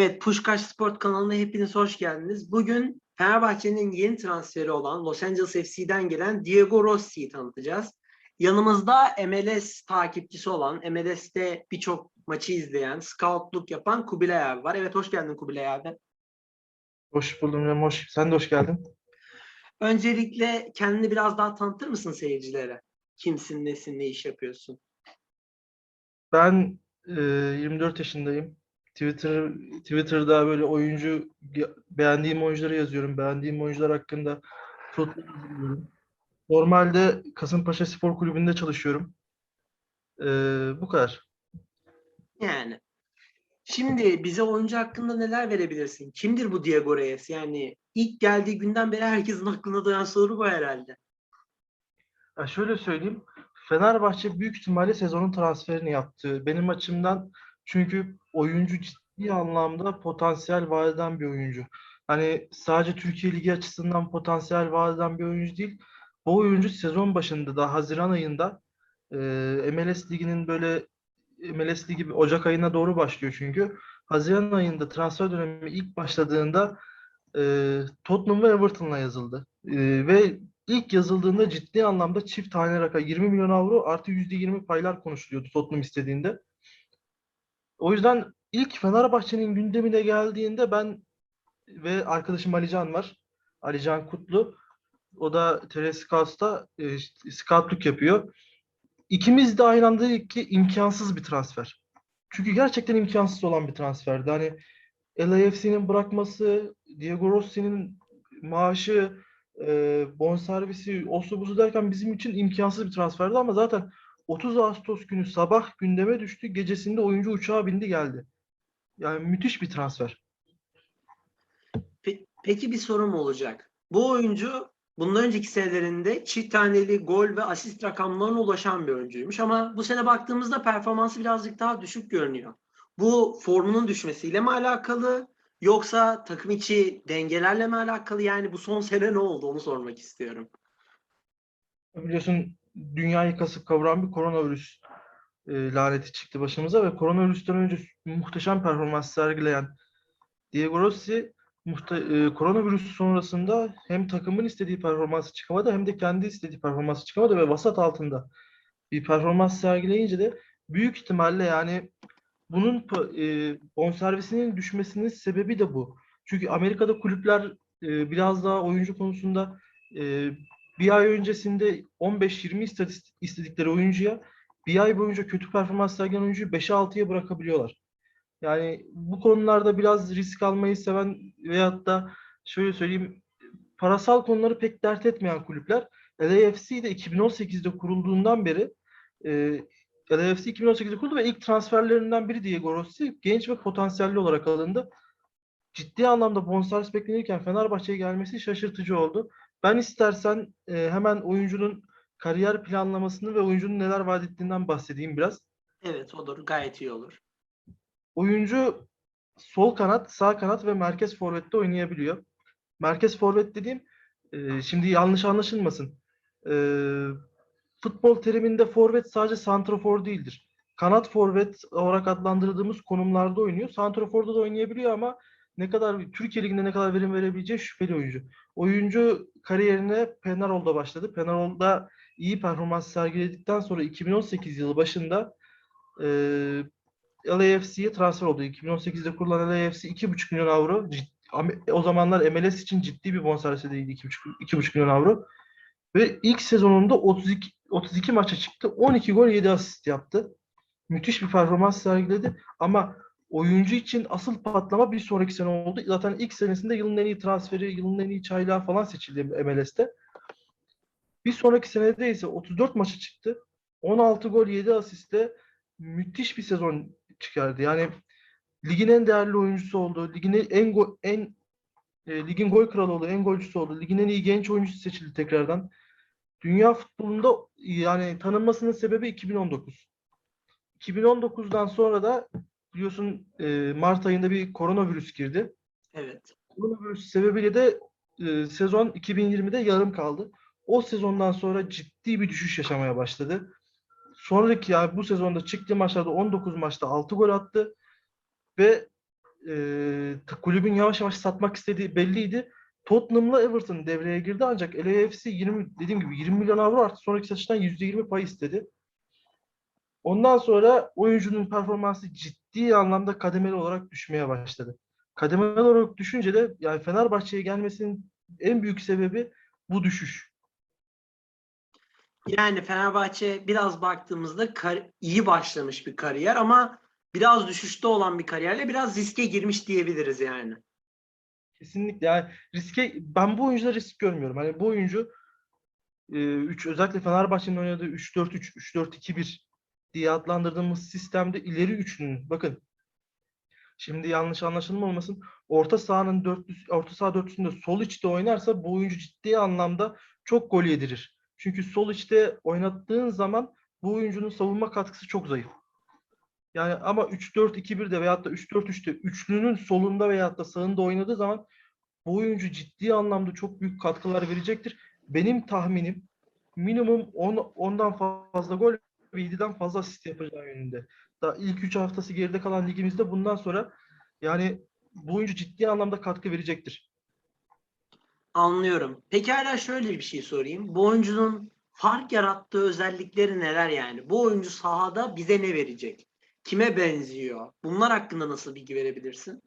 Evet, Puşkaş Sport kanalına hepiniz hoş geldiniz. Bugün Fenerbahçe'nin yeni transferi olan Los Angeles FC'den gelen Diego Rossi'yi tanıtacağız. Yanımızda MLS takipçisi olan, MLS'te birçok maçı izleyen, scoutluk yapan Kubilay abi var. Evet, hoş geldin Kubilay abi. Hoş buldum Rem, hoş. Sen de hoş geldin. Öncelikle kendini biraz daha tanıtır mısın seyircilere? Kimsin, nesin, ne iş yapıyorsun? Ben e, 24 yaşındayım. Twitter Twitter'da böyle oyuncu beğendiğim oyuncuları yazıyorum. Beğendiğim oyuncular hakkında. Normalde Kasımpaşa Spor Kulübü'nde çalışıyorum. E, bu kadar. Yani. Şimdi bize oyuncu hakkında neler verebilirsin? Kimdir bu Diego Reyes? Yani ilk geldiği günden beri herkesin aklına doyan soru bu herhalde. Ya şöyle söyleyeyim. Fenerbahçe büyük ihtimalle sezonun transferini yaptı. Benim açımdan çünkü oyuncu ciddi anlamda potansiyel vaat bir oyuncu. Hani sadece Türkiye Ligi açısından potansiyel vaat bir oyuncu değil. Bu oyuncu sezon başında da Haziran ayında e, MLS Ligi'nin böyle MLS Ligi Ocak ayına doğru başlıyor çünkü. Haziran ayında transfer dönemi ilk başladığında e, Tottenham ve Everton'la yazıldı. E, ve ilk yazıldığında ciddi anlamda çift tane rakam 20 milyon avro artı %20 paylar konuşuluyordu Tottenham istediğinde. O yüzden ilk Fenerbahçe'nin gündemine geldiğinde ben ve arkadaşım Alican var. Alican Kutlu. O da TR Scouts'ta e, scoutluk yapıyor. İkimiz de aynı anda ki imkansız bir transfer. Çünkü gerçekten imkansız olan bir transferdi. Hani LAFC'nin bırakması, Diego Rossi'nin maaşı, e, bonservisi, osu derken bizim için imkansız bir transferdi ama zaten 30 Ağustos günü sabah gündeme düştü. Gecesinde oyuncu uçağa bindi geldi. Yani müthiş bir transfer. Pe- Peki bir sorum olacak. Bu oyuncu bundan önceki senelerinde çift taneli gol ve asist rakamlarına ulaşan bir oyuncuymuş ama bu sene baktığımızda performansı birazcık daha düşük görünüyor. Bu formunun düşmesiyle mi alakalı yoksa takım içi dengelerle mi alakalı? Yani bu son sene ne oldu onu sormak istiyorum. Biliyorsun dünyayı kasıp kavuran bir koronavirüs e, laneti çıktı başımıza ve koronavirüsten önce muhteşem performans sergileyen Diego Rossi muhte- e, koronavirüs sonrasında hem takımın istediği performansı çıkamadı hem de kendi istediği performansı çıkamadı ve vasat altında bir performans sergileyince de büyük ihtimalle yani bunun e, bonservisinin düşmesinin sebebi de bu. Çünkü Amerika'da kulüpler e, biraz daha oyuncu konusunda e, bir ay öncesinde 15-20 istatistik istedikleri oyuncuya bir ay boyunca kötü performans sergileyen oyuncuyu 5'e 6'ya bırakabiliyorlar. Yani bu konularda biraz risk almayı seven veyahut da şöyle söyleyeyim parasal konuları pek dert etmeyen kulüpler LAFC de 2018'de kurulduğundan beri e, LAFC 2018'de kuruldu ve ilk transferlerinden biri Diego Rossi genç ve potansiyelli olarak alındı. Ciddi anlamda bonservis beklenirken Fenerbahçe'ye gelmesi şaşırtıcı oldu. Ben istersen e, hemen oyuncunun kariyer planlamasını ve oyuncunun neler vaat ettiğinden bahsedeyim biraz. Evet olur gayet iyi olur. Oyuncu sol kanat, sağ kanat ve merkez forvette oynayabiliyor. Merkez forvet dediğim e, şimdi yanlış anlaşılmasın. E, futbol teriminde forvet sadece santrafor değildir. Kanat forvet olarak adlandırdığımız konumlarda oynuyor. Santraforda da oynayabiliyor ama ne kadar Türkiye Ligi'nde ne kadar verim verebileceği şüpheli oyuncu. Oyuncu kariyerine Penarol'da başladı. Penarol'da iyi performans sergiledikten sonra 2018 yılı başında e, LAFC'ye transfer oldu. 2018'de kurulan LAFC 2,5 milyon avro. Cid- o zamanlar MLS için ciddi bir bonservisi değildi 2,5 2,5 milyon avro. Ve ilk sezonunda 32 32 maça çıktı. 12 gol 7 asist yaptı. Müthiş bir performans sergiledi ama oyuncu için asıl patlama bir sonraki sene oldu. Zaten ilk senesinde yılın en iyi transferi, yılın en iyi çaylağı falan seçildi MLS'te. Bir sonraki senede ise 34 maça çıktı. 16 gol 7 asistle müthiş bir sezon çıkardı. Yani ligin en değerli oyuncusu oldu. Ligin en go- en e, ligin gol kralı oldu, en golcüsü oldu. Ligin en iyi genç oyuncusu seçildi tekrardan. Dünya futbolunda yani tanınmasının sebebi 2019. 2019'dan sonra da biliyorsun e, Mart ayında bir koronavirüs girdi. Evet. Koronavirüs sebebiyle de e, sezon 2020'de yarım kaldı. O sezondan sonra ciddi bir düşüş yaşamaya başladı. Sonraki yani bu sezonda çıktığı maçlarda 19 maçta 6 gol attı ve e, kulübün yavaş yavaş satmak istediği belliydi. Tottenham'la Everton devreye girdi ancak LAFC 20 dediğim gibi 20 milyon avro artı sonraki satıştan %20 pay istedi. Ondan sonra oyuncunun performansı ciddi anlamda kademeli olarak düşmeye başladı. Kademeli olarak düşünce de yani Fenerbahçe'ye gelmesinin en büyük sebebi bu düşüş. Yani Fenerbahçe biraz baktığımızda iyi başlamış bir kariyer ama biraz düşüşte olan bir kariyerle biraz riske girmiş diyebiliriz yani. Kesinlikle yani riske ben bu oyuncuda risk görmüyorum. Hani bu oyuncu 3 özellikle Fenerbahçe'nin oynadığı 3-4-3 3-4-2-1 diye adlandırdığımız sistemde ileri üçlünün bakın şimdi yanlış anlaşılma olmasın orta sahanın dörtlü orta saha dörtlüsünde sol içte oynarsa bu oyuncu ciddi anlamda çok gol yedirir. Çünkü sol içte oynattığın zaman bu oyuncunun savunma katkısı çok zayıf. Yani ama 3-4-2-1'de veyahut da 3-4-3'te üçlünün solunda veyahut da sağında oynadığı zaman bu oyuncu ciddi anlamda çok büyük katkılar verecektir. Benim tahminim minimum 10 10'dan fazla gol ve 7'den fazla asist yapacağı yönünde. Daha ilk 3 haftası geride kalan ligimizde bundan sonra yani bu oyuncu ciddi anlamda katkı verecektir. Anlıyorum. Peki hala şöyle bir şey sorayım. Bu oyuncunun fark yarattığı özellikleri neler yani? Bu oyuncu sahada bize ne verecek? Kime benziyor? Bunlar hakkında nasıl bilgi verebilirsin?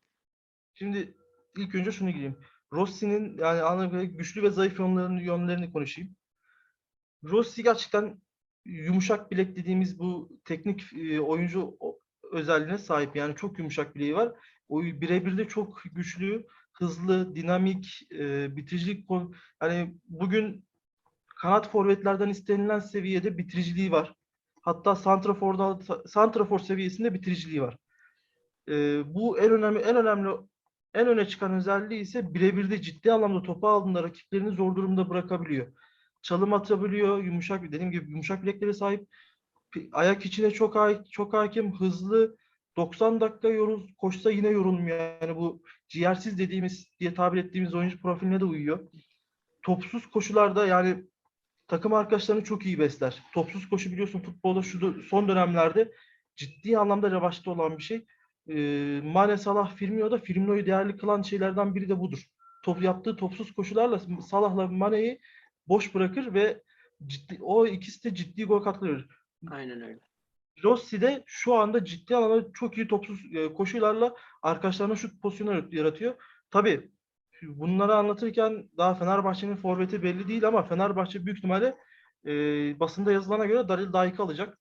Şimdi ilk önce şunu gireyim. Rossi'nin yani anladığım kadarıyla güçlü ve zayıf yönlerini, yönlerini konuşayım. Rossi gerçekten yumuşak bilek dediğimiz bu teknik e, oyuncu özelliğine sahip. Yani çok yumuşak bileği var. O birebir de çok güçlü, hızlı, dinamik, e, bitiricilik yani bugün kanat forvetlerden istenilen seviyede bitiriciliği var. Hatta santraforda santrafor seviyesinde bitiriciliği var. E, bu en önemli en önemli en öne çıkan özelliği ise birebir de ciddi anlamda topu aldığında rakiplerini zor durumda bırakabiliyor. Çalım atabiliyor, yumuşak dediğim gibi yumuşak bileklere sahip. Ayak içine çok ha- çok hakim, hızlı. 90 dakika yorul koşsa yine yorulmuyor. Yani bu ciğersiz dediğimiz diye tabir ettiğimiz oyuncu profiline de uyuyor. Topsuz koşularda yani takım arkadaşlarını çok iyi besler. Topsuz koşu biliyorsun futbolda şu son dönemlerde ciddi anlamda revaçta olan bir şey. Ee, Mane, Salah, Firmino da Firmino'yu değerli kılan şeylerden biri de budur. Top yaptığı topsuz koşularla Salah'la Mane'yi boş bırakır ve ciddi o ikisi de ciddi gol katkıları verir. Aynen öyle. Rossi de şu anda ciddi anlamda çok iyi topsuz e, koşularla arkadaşlarına şut pozisyonu yaratıyor. Tabii bunları anlatırken daha Fenerbahçe'nin forveti belli değil ama Fenerbahçe büyük ihtimalle e, basında yazılana göre Daril Dayık'ı alacak.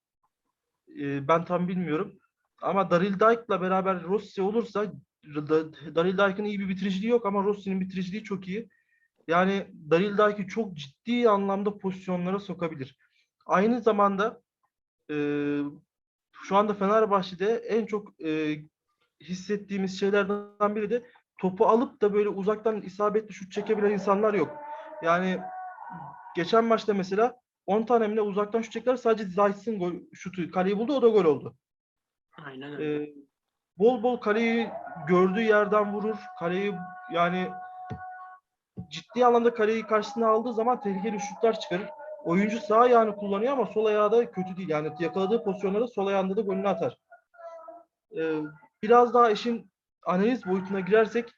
E, ben tam bilmiyorum. Ama Daril Dayık'la beraber Rossi olursa Da- Daril Dayık'ın iyi bir bitiriciliği yok ama Rossi'nin bitiriciliği çok iyi. Yani Daril Dayık'ı çok ciddi anlamda pozisyonlara sokabilir. Aynı zamanda e, şu anda Fenerbahçe'de en çok e, hissettiğimiz şeylerden biri de topu alıp da böyle uzaktan isabetli şut çekebilen insanlar yok. Yani geçen maçta mesela 10 tane mi ne uzaktan şut çektiler sadece Zayt'sin gol şutu kaleyi buldu o da gol oldu. Aynen öyle. Ee, bol bol kaleyi gördüğü yerden vurur. Kaleyi yani ciddi anlamda kaleyi karşısına aldığı zaman tehlikeli şutlar çıkarır. Oyuncu sağ ayağını kullanıyor ama sol ayağı da kötü değil. Yani yakaladığı pozisyonlarda sol ayağında da golünü atar. Ee, biraz daha işin analiz boyutuna girersek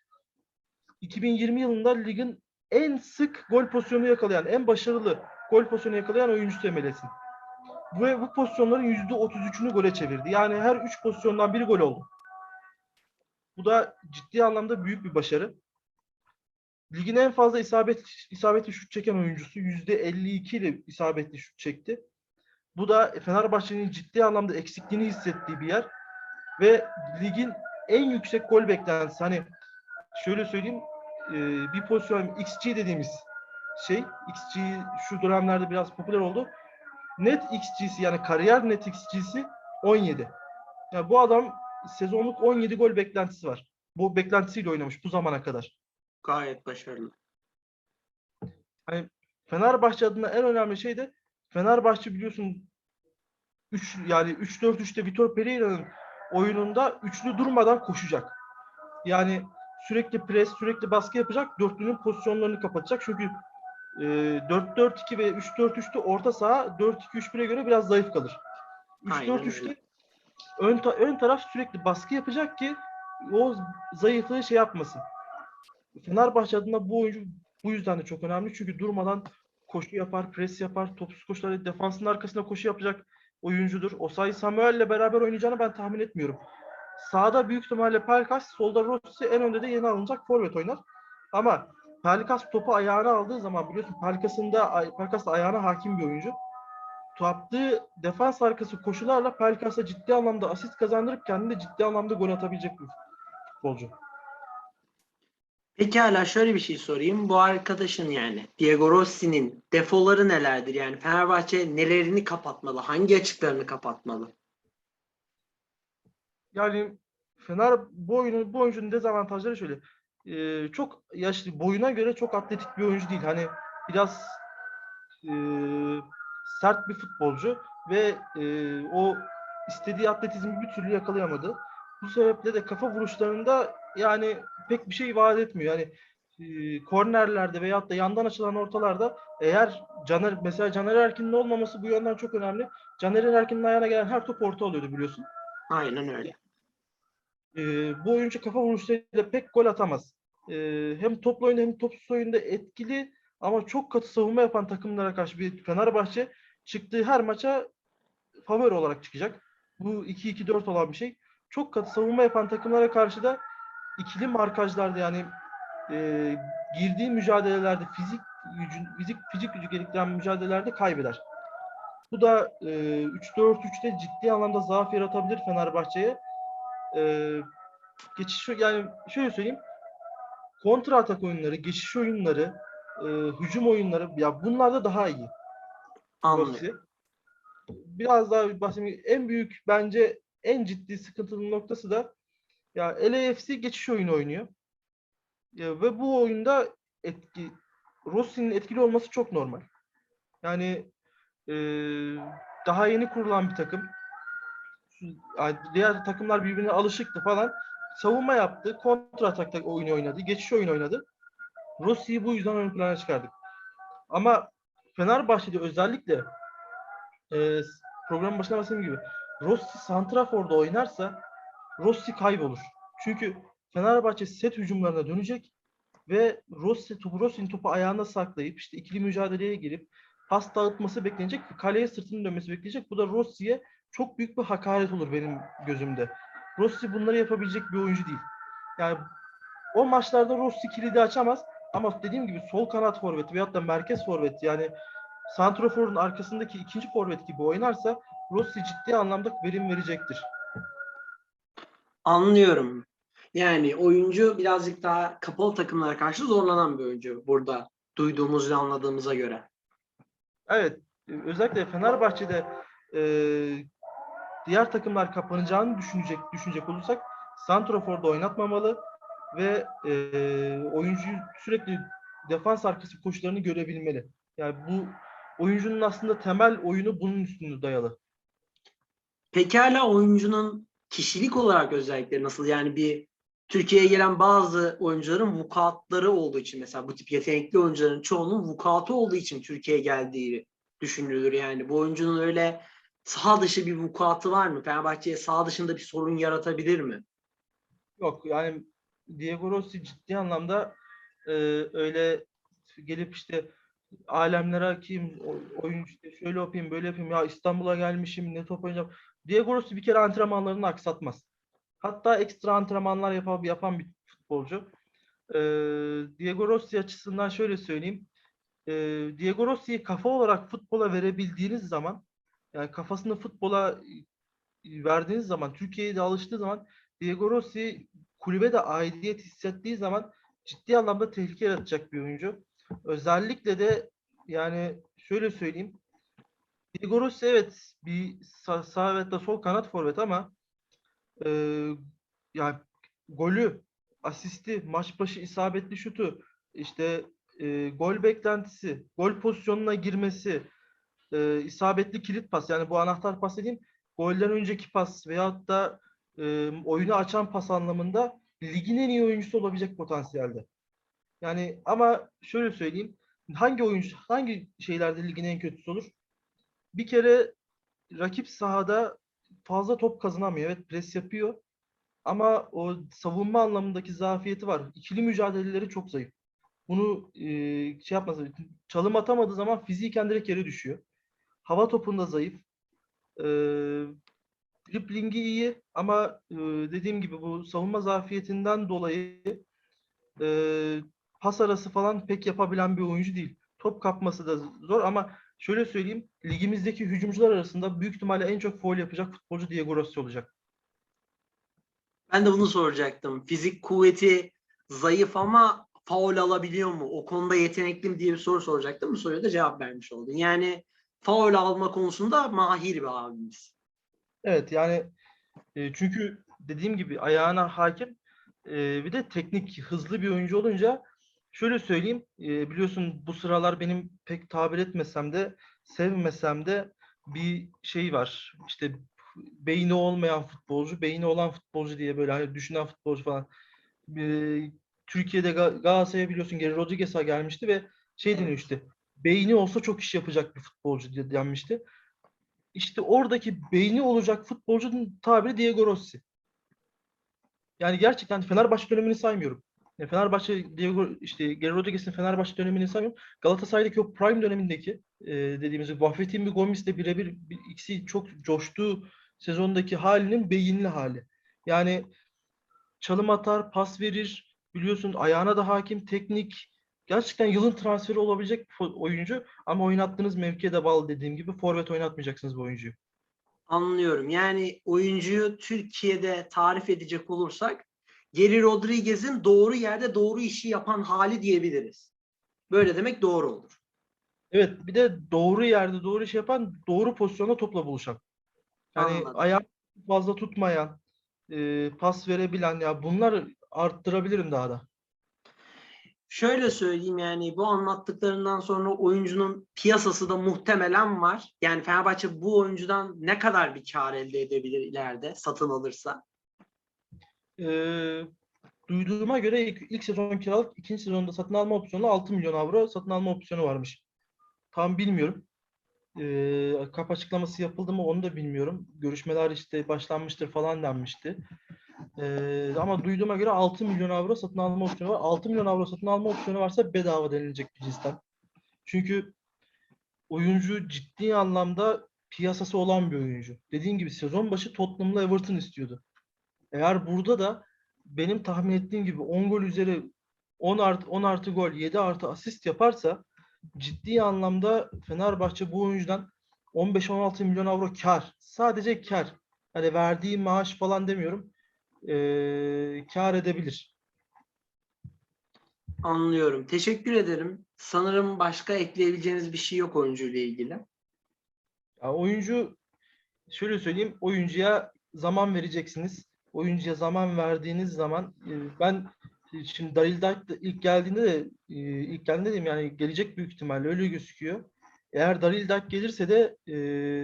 2020 yılında ligin en sık gol pozisyonu yakalayan, en başarılı gol pozisyonu yakalayan oyuncusu Emeles'in. Ve bu pozisyonların %33'ünü gole çevirdi. Yani her 3 pozisyondan biri gol oldu. Bu da ciddi anlamda büyük bir başarı. Ligin en fazla isabet isabetli şut çeken oyuncusu %52 ile isabetli şut çekti. Bu da Fenerbahçe'nin ciddi anlamda eksikliğini hissettiği bir yer ve ligin en yüksek gol beklentisi. Hani şöyle söyleyeyim, e, bir pozisyon XG dediğimiz şey, XG şu dönemlerde biraz popüler oldu. Net XG'si yani kariyer net XG'si 17. Yani bu adam sezonluk 17 gol beklentisi var. Bu beklentisiyle oynamış bu zamana kadar. Gayet başarılı. Hani Fenerbahçe adına en önemli şey de Fenerbahçe biliyorsun 3 yani 3-4-3'te Vitor Pereira'nın oyununda üçlü durmadan koşacak. Yani sürekli pres, sürekli baskı yapacak. Dörtlünün pozisyonlarını kapatacak. Çünkü e, 4-4-2 ve 3-4-3'te orta saha 4-2-3-1'e göre biraz zayıf kalır. Aynen 3-4-3'te öyle. ön, ta- ön taraf sürekli baskı yapacak ki o zayıflığı şey yapmasın. Fenerbahçe adına bu oyuncu bu yüzden de çok önemli. Çünkü durmadan koşu yapar, pres yapar, topsuz koşuları defansın arkasında koşu yapacak oyuncudur. Osayi Samuel'le beraber oynayacağını ben tahmin etmiyorum. Sağda büyük ihtimalle Pelkas, solda Rossi, en önde de yeni alınacak forvet oynar. Ama Pelkas topu ayağına aldığı zaman biliyorsun Pelkas'ın da Pelkas da ayağına hakim bir oyuncu. Yaptığı defans arkası koşularla Pelkas'a ciddi anlamda asist kazandırıp kendine ciddi anlamda gol atabilecek bir futbolcu. Peki hala şöyle bir şey sorayım. Bu arkadaşın yani Diego Rossi'nin defoları nelerdir? Yani Fenerbahçe nelerini kapatmalı? Hangi açıklarını kapatmalı? Yani Fener bu bu oyuncunun dezavantajları şöyle. Ee, çok yaşlı boyuna göre çok atletik bir oyuncu değil. Hani biraz e, sert bir futbolcu ve e, o istediği atletizmi bir türlü yakalayamadı. Bu sebeple de kafa vuruşlarında yani pek bir şey vaat etmiyor. Yani e, kornerlerde veyahut da yandan açılan ortalarda eğer Caner mesela Caner Erkin'in olmaması bu yönden çok önemli. Caner Erkin'in ayağına gelen her top orta oluyordu biliyorsun. Aynen öyle. Ee, bu oyuncu kafa vuruşlarıyla pek gol atamaz. Ee, hem toplu oyunda hem topsuz oyunda etkili ama çok katı savunma yapan takımlara karşı bir Fenerbahçe çıktığı her maça favori olarak çıkacak. Bu 2-2-4 olan bir şey. Çok katı savunma yapan takımlara karşı da ikili markajlarda yani e, girdiği mücadelelerde fizik gücün fizik fizik gücü gerektiren mücadelelerde kaybeder. Bu da e, 3-4-3'te ciddi anlamda zaaf yaratabilir Fenerbahçe'ye. E, geçiş yani şöyle söyleyeyim. Kontra atak oyunları, geçiş oyunları, e, hücum oyunları ya bunlarda daha iyi. Anlıyorum. Biraz daha bahsedeyim. En büyük bence en ciddi sıkıntılı noktası da ya LAFC geçiş oyunu oynuyor. Ya, ve bu oyunda etki Rossi'nin etkili olması çok normal. Yani e, daha yeni kurulan bir takım. Diğer takımlar birbirine alışıktı falan. Savunma yaptı. Kontra atakta oyunu oynadı. Geçiş oyunu oynadı. Rossi'yi bu yüzden ön plana çıkardık. Ama Fenerbahçe'de özellikle e, programın bahsettiğim gibi Rossi Santrafor'da oynarsa Rossi kaybolur. Çünkü Fenerbahçe set hücumlarına dönecek ve Rossi topu Rossi'nin topu ayağına saklayıp işte ikili mücadeleye girip pas dağıtması beklenecek kaleye sırtını dönmesi bekleyecek. Bu da Rossi'ye çok büyük bir hakaret olur benim gözümde. Rossi bunları yapabilecek bir oyuncu değil. Yani o maçlarda Rossi kilidi açamaz ama dediğim gibi sol kanat forvet veyahut da merkez forvet yani Santrofor'un arkasındaki ikinci forvet gibi oynarsa Rossi ciddi anlamda verim verecektir. Anlıyorum. Yani oyuncu birazcık daha kapalı takımlara karşı zorlanan bir oyuncu burada duyduğumuz ve anladığımıza göre. Evet, özellikle Fenerbahçe'de e, diğer takımlar kapanacağını düşünecek düşünecek olursak Santrofor'da oynatmamalı ve e, oyuncuyu sürekli defans arkası koşularını görebilmeli. Yani bu oyuncunun aslında temel oyunu bunun üstünde dayalı. Pekala oyuncunun kişilik olarak özellikleri nasıl? Yani bir Türkiye'ye gelen bazı oyuncuların vukuatları olduğu için mesela bu tip yetenekli oyuncuların çoğunun vukuatı olduğu için Türkiye'ye geldiği düşünülür. Yani bu oyuncunun öyle saha dışı bir vukuatı var mı? Fenerbahçe'ye saha dışında bir sorun yaratabilir mi? Yok yani Diego Rossi ciddi anlamda e, öyle gelip işte alemlere akayım, o- oyuncu işte şöyle yapayım, böyle yapayım. Ya İstanbul'a gelmişim, ne top oynayacağım. Diego Rossi bir kere antrenmanlarını aksatmaz. Hatta ekstra antrenmanlar yapan, yapan bir futbolcu. Ee, Diego Rossi açısından şöyle söyleyeyim. Ee, Diego Rossi'yi kafa olarak futbola verebildiğiniz zaman, yani kafasını futbola e, verdiğiniz zaman, Türkiye'ye de alıştığı zaman Diego Rossi kulübe de aidiyet hissettiği zaman ciddi anlamda tehlike yaratacak bir oyuncu. Özellikle de yani şöyle söyleyeyim. Rossi evet bir sağ, sağ ve da sol kanat forvet ama e, yani golü, asisti, maç başı isabetli şutu, işte e, gol beklentisi, gol pozisyonuna girmesi, e, isabetli kilit pas yani bu anahtar pas dediğim golden önceki pas veyahut da e, oyunu açan pas anlamında ligin en iyi oyuncusu olabilecek potansiyelde. Yani ama şöyle söyleyeyim. Hangi oyuncu hangi şeylerde ligin en kötüsü olur? Bir kere rakip sahada fazla top kazanamıyor. Evet pres yapıyor. Ama o savunma anlamındaki zafiyeti var. İkili mücadeleleri çok zayıf. Bunu e, şey yapmaz. Çalım atamadığı zaman fiziken direkt yere düşüyor. Hava topunda zayıf. E, driblingi iyi ama e, dediğim gibi bu savunma zafiyetinden dolayı e, pas arası falan pek yapabilen bir oyuncu değil. Top kapması da zor ama şöyle söyleyeyim. Ligimizdeki hücumcular arasında büyük ihtimalle en çok foul yapacak futbolcu Diego Rossi olacak. Ben de bunu soracaktım. Fizik kuvveti zayıf ama faul alabiliyor mu? O konuda yetenekli mi diye bir soru soracaktım. Bu soruya da cevap vermiş oldun. Yani faul alma konusunda mahir bir abimiz. Evet yani e, çünkü dediğim gibi ayağına hakim e, bir de teknik hızlı bir oyuncu olunca şöyle söyleyeyim e, biliyorsun bu sıralar benim pek tabir etmesem de sevmesem de bir şey var işte beyni olmayan futbolcu beyni olan futbolcu diye böyle hani düşünen futbolcu falan E, Türkiye'de Ga- Galatasaray'a biliyorsun Geri Rodriguez'a gelmişti ve şey deniyor işte beyni olsa çok iş yapacak bir futbolcu diye denmişti. İşte oradaki beyni olacak futbolcunun tabiri Diego Rossi. Yani gerçekten Fenerbahçe dönemini saymıyorum. Yani Fenerbahçe Diego işte Geri Rodriguez'in Fenerbahçe dönemini saymıyorum. Galatasaray'daki o prime dönemindeki e, dediğimiz Buffett'in bir Gomis'le birebir bir, ikisi çok coştuğu sezondaki halinin beyinli hali. Yani çalım atar, pas verir, biliyorsun ayağına da hakim, teknik. Gerçekten yılın transferi olabilecek oyuncu ama oynattığınız mevkiye de bağlı dediğim gibi forvet oynatmayacaksınız bu oyuncuyu. Anlıyorum. Yani oyuncuyu Türkiye'de tarif edecek olursak Geri Rodriguez'in doğru yerde doğru işi yapan hali diyebiliriz. Böyle demek doğru olur. Evet, bir de doğru yerde doğru iş yapan, doğru pozisyonda topla buluşan. Yani Anladım. ayağı fazla tutmayan, e, pas verebilen ya bunlar arttırabilirim daha da. Şöyle söyleyeyim yani bu anlattıklarından sonra oyuncunun piyasası da muhtemelen var. Yani Fenerbahçe bu oyuncudan ne kadar bir kar elde edebilir ileride satın alırsa? E, duyduğuma göre ilk, ilk sezon kiralık, ikinci sezonda satın alma opsiyonu 6 milyon avro satın alma opsiyonu varmış. Tam bilmiyorum. E, kap açıklaması yapıldı mı onu da bilmiyorum. Görüşmeler işte başlanmıştır falan denmişti. E, ama duyduğuma göre 6 milyon avro satın alma opsiyonu var. 6 milyon avro satın alma opsiyonu varsa bedava denilecek bir cinsten. Çünkü oyuncu ciddi anlamda piyasası olan bir oyuncu. Dediğim gibi sezon başı Tottenham'la Everton istiyordu. Eğer burada da benim tahmin ettiğim gibi 10 gol üzeri 10 artı 10 artı gol 7 artı asist yaparsa ciddi anlamda Fenerbahçe bu oyuncudan 15-16 milyon avro kar. Sadece kar. Hani verdiği maaş falan demiyorum. Ee, kar edebilir. Anlıyorum. Teşekkür ederim. Sanırım başka ekleyebileceğiniz bir şey yok oyuncuyla ilgili. Ya oyuncu şöyle söyleyeyim oyuncuya zaman vereceksiniz. Oyuncuya zaman verdiğiniz zaman e, ben e, şimdi Dike de ilk geldiğinde de e, ilk geldiğinde dedim yani gelecek büyük ihtimalle öyle gözüküyor. Eğer Daryl Dike gelirse de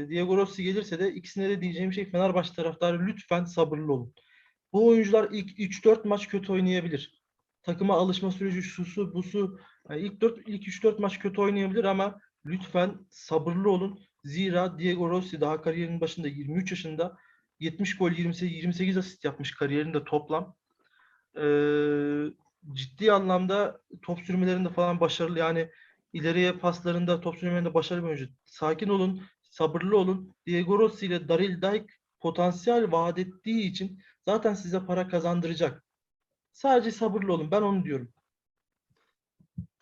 Diego Rossi gelirse de ikisine de diyeceğim şey Fenerbahçe taraftarı lütfen sabırlı olun. Bu oyuncular ilk 3-4 maç kötü oynayabilir. Takıma alışma süreci şusu busu yani ilk 4 ilk 3-4 maç kötü oynayabilir ama lütfen sabırlı olun. Zira Diego Rossi daha kariyerinin başında 23 yaşında 70 gol 28, 28 asist yapmış kariyerinde toplam. Ee, ciddi anlamda top sürmelerinde falan başarılı yani ileriye paslarında top sürmelerinde başarılı bir oyuncu. Sakin olun, sabırlı olun. Diego Rossi ile Daryl Dike potansiyel vaat ettiği için zaten size para kazandıracak. Sadece sabırlı olun. Ben onu diyorum.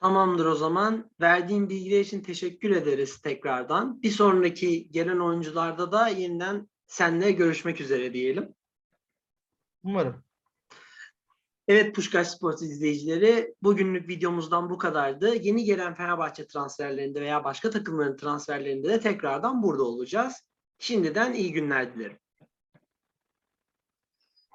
Tamamdır o zaman. Verdiğin bilgiler için teşekkür ederiz tekrardan. Bir sonraki gelen oyuncularda da yeniden seninle görüşmek üzere diyelim. Umarım. Evet Puşkaş Sports izleyicileri bugünlük videomuzdan bu kadardı. Yeni gelen Fenerbahçe transferlerinde veya başka takımların transferlerinde de tekrardan burada olacağız. Şimdiden iyi günler dilerim.